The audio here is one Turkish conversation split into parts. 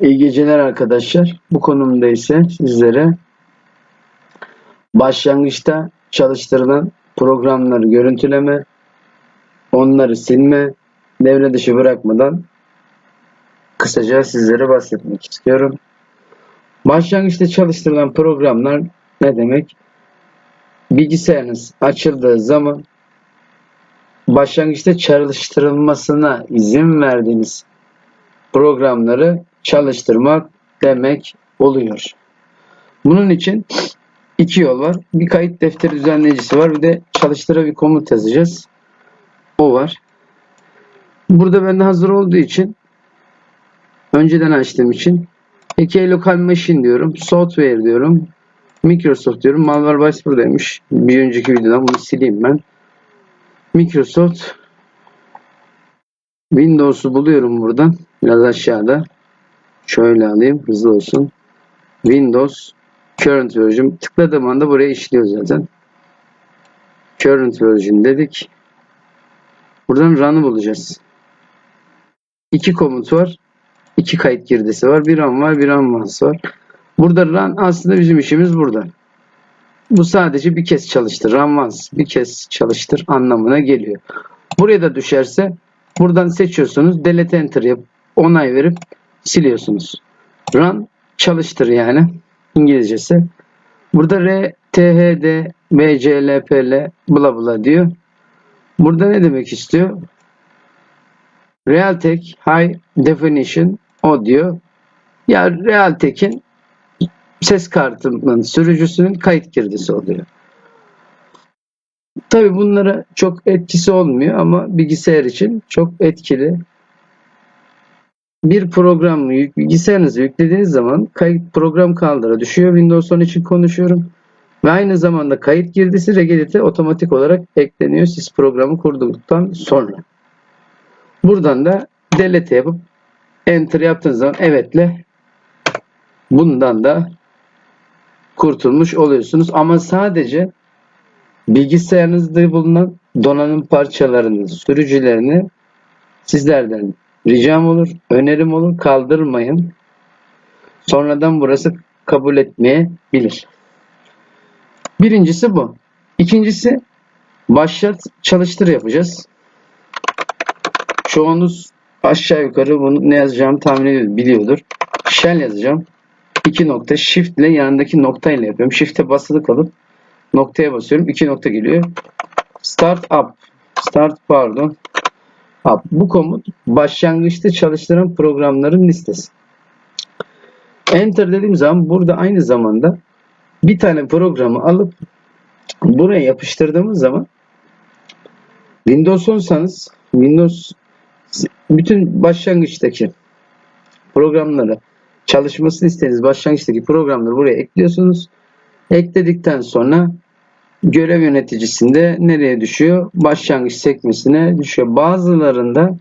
İyi geceler arkadaşlar. Bu konumda ise sizlere başlangıçta çalıştırılan programları görüntüleme, onları silme, devre dışı bırakmadan kısaca sizlere bahsetmek istiyorum. Başlangıçta çalıştırılan programlar ne demek? Bilgisayarınız açıldığı zaman başlangıçta çalıştırılmasına izin verdiğiniz programları çalıştırmak demek oluyor. Bunun için iki yol var. Bir kayıt defteri düzenleyicisi var. Bir de çalıştıra bir komut yazacağız. O var. Burada bende hazır olduğu için önceden açtığım için AK Local Machine diyorum. Software diyorum. Microsoft diyorum. Malwarebytes buradaymış. Bir önceki videodan bunu sileyim ben. Microsoft Windows'u buluyorum buradan. Biraz aşağıda. Şöyle alayım. Hızlı olsun. Windows Current Version. Tıkladığım anda buraya işliyor zaten. Current Version dedik. Buradan Run'ı bulacağız. İki komut var. İki kayıt girdisi var. Bir run var. Bir unvans var. Burada run aslında bizim işimiz burada. Bu sadece bir kez çalıştır. Run once. Bir kez çalıştır anlamına geliyor. Buraya da düşerse buradan seçiyorsunuz. Delete enter yap. Onay verip siliyorsunuz. Run çalıştır yani. İngilizcesi. Burada R, T, H, D, B, C, L, P, L bla bla diyor. Burada ne demek istiyor? Realtek High Definition Audio ya Realtek'in ses kartının sürücüsünün kayıt girdisi oluyor. Tabi bunlara çok etkisi olmuyor ama bilgisayar için çok etkili. Bir programı yük, bilgisayarınıza yüklediğiniz zaman kayıt program kaldıra düşüyor. Windows 10 için konuşuyorum. Ve aynı zamanda kayıt girdisi Regedit'e otomatik olarak ekleniyor siz programı kurduktan sonra. Buradan da delete yapıp enter yaptığınız zaman evetle bundan da kurtulmuş oluyorsunuz. Ama sadece bilgisayarınızda bulunan donanım parçalarının sürücülerini sizlerden ricam olur, önerim olur, kaldırmayın. Sonradan burası kabul etmeyebilir. Birincisi bu. İkincisi başlat çalıştır yapacağız. Çoğunuz aşağı yukarı bunu ne yazacağımı tahmin ediyor, biliyordur. Shell yazacağım. İki nokta shift ile yanındaki nokta ile yapıyorum. Shift'e basılı kalıp noktaya basıyorum. İki nokta geliyor. Start up. Start pardon. Up. Bu komut başlangıçta çalıştıran programların listesi. Enter dediğim zaman burada aynı zamanda bir tane programı alıp buraya yapıştırdığımız zaman Windows olsanız Windows bütün başlangıçtaki programları çalışmasını istediğiniz başlangıçtaki programları buraya ekliyorsunuz. Ekledikten sonra görev yöneticisinde nereye düşüyor? Başlangıç sekmesine düşüyor. Bazılarında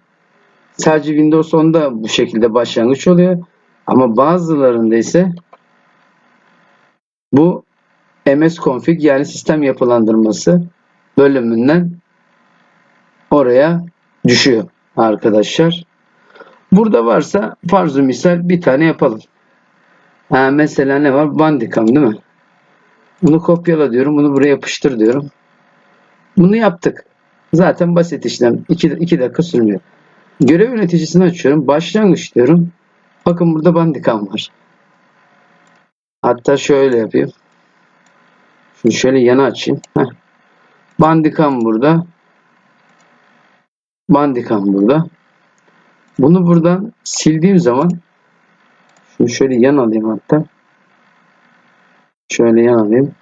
sadece Windows 10'da bu şekilde başlangıç oluyor. Ama bazılarında ise bu MS config yani sistem yapılandırması bölümünden oraya düşüyor arkadaşlar. Burada varsa farz misal bir tane yapalım. Ha, mesela ne var? Bandicam değil mi? Bunu kopyala diyorum. Bunu buraya yapıştır diyorum. Bunu yaptık. Zaten basit işlem. 2 dakika sürmüyor. Görev yöneticisini açıyorum. Başlangıç diyorum. Bakın burada bandikam var. Hatta şöyle yapayım. Şunu şöyle yana açayım. Heh. Bandikam burada. Bandikam burada. Bunu buradan sildiğim zaman şunu şöyle yan alayım hatta. Şöyle yan alayım.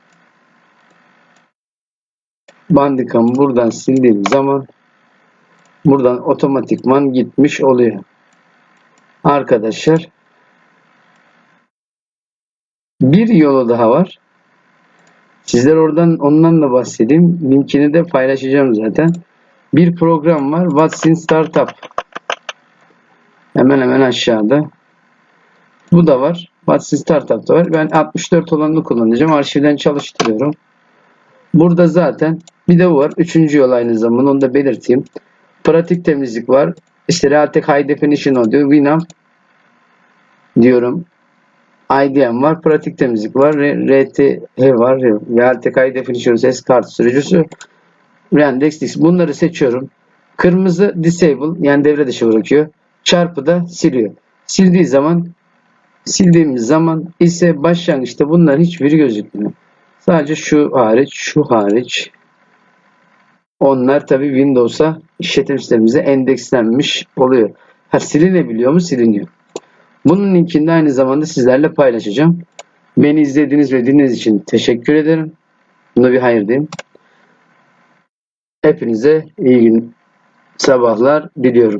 Bandikamı buradan sildiğim zaman buradan otomatikman gitmiş oluyor. Arkadaşlar bir yolu daha var. Sizler oradan ondan da bahsedeyim. Linkini de paylaşacağım zaten. Bir program var. What's in Startup. Hemen hemen aşağıda. Bu da var. What's in Startup da var. Ben 64 olanını kullanacağım. Arşivden çalıştırıyorum. Burada zaten bir de bu var. Üçüncü yol aynı zamanda. Onu da belirteyim. Pratik temizlik var. İşte Realtek High Definition Audio, Winamp diyorum. IDM var, pratik temizlik var, RTH var, Realtek High Definition ses kart sürücüsü, Rendex Disk. Bunları seçiyorum. Kırmızı disable yani devre dışı bırakıyor. Çarpı da siliyor. Sildiği zaman sildiğimiz zaman ise başlangıçta bunların hiçbiri gözükmüyor. Sadece şu hariç, şu hariç. Onlar tabi Windows'a işletim sistemimize endekslenmiş oluyor. Ha silinebiliyor mu? Siliniyor. Bunun linkini de aynı zamanda sizlerle paylaşacağım. Beni izlediğiniz ve dinlediğiniz için teşekkür ederim. Buna bir hayır diyeyim. Hepinize iyi gün sabahlar diliyorum.